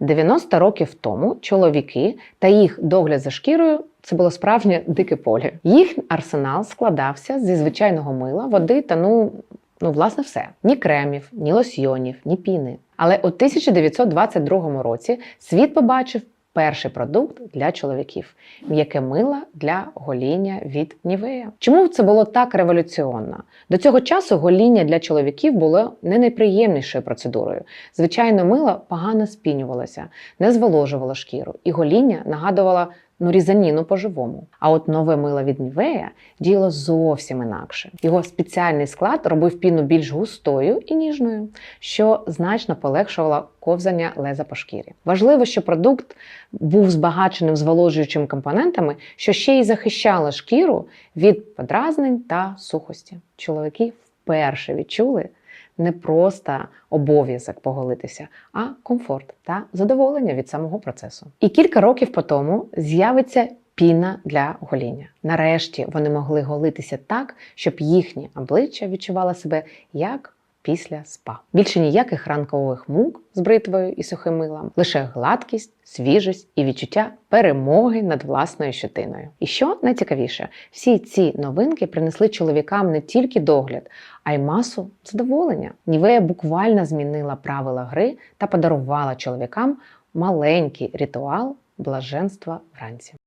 90 років тому чоловіки та їх догляд за шкірою це було справжнє дике поле. Їх арсенал складався зі звичайного мила, води та ну. Ну, власне, все: ні кремів, ні лосьйонів, ні піни. Але у 1922 році світ побачив перший продукт для чоловіків м'яке мило для гоління від Нівея. Чому це було так революціонно? До цього часу гоління для чоловіків було не найприємнішою процедурою. Звичайно, мило погано спінювалося, не зволожувало шкіру, і гоління нагадувало ну, різаніну по-живому. А от нове мило від Нівея діяло зовсім інакше. Його спеціальний склад робив піну більш густою і ніжною, що значно полегшувало ковзання леза по шкірі. Важливо, що продукт був збагаченим зволожуючими компонентами, що ще й захищало шкіру від подразнень та сухості. Чоловіки вперше відчули не просто обов'язок поголитися, а комфорт та задоволення від самого процесу. І кілька років по тому з'явиться піна для гоління. Нарешті вони могли голитися так, щоб їхнє обличчя відчувало себе як після спа. Більше ніяких ранкових мук з бритвою і сухим милом, лише гладкість, свіжість і відчуття перемоги над власною щетиною. І що найцікавіше, всі ці новинки принесли чоловікам не тільки догляд, а й масу задоволення. Нівея буквально змінила правила гри та подарувала чоловікам маленький ритуал блаженства вранці.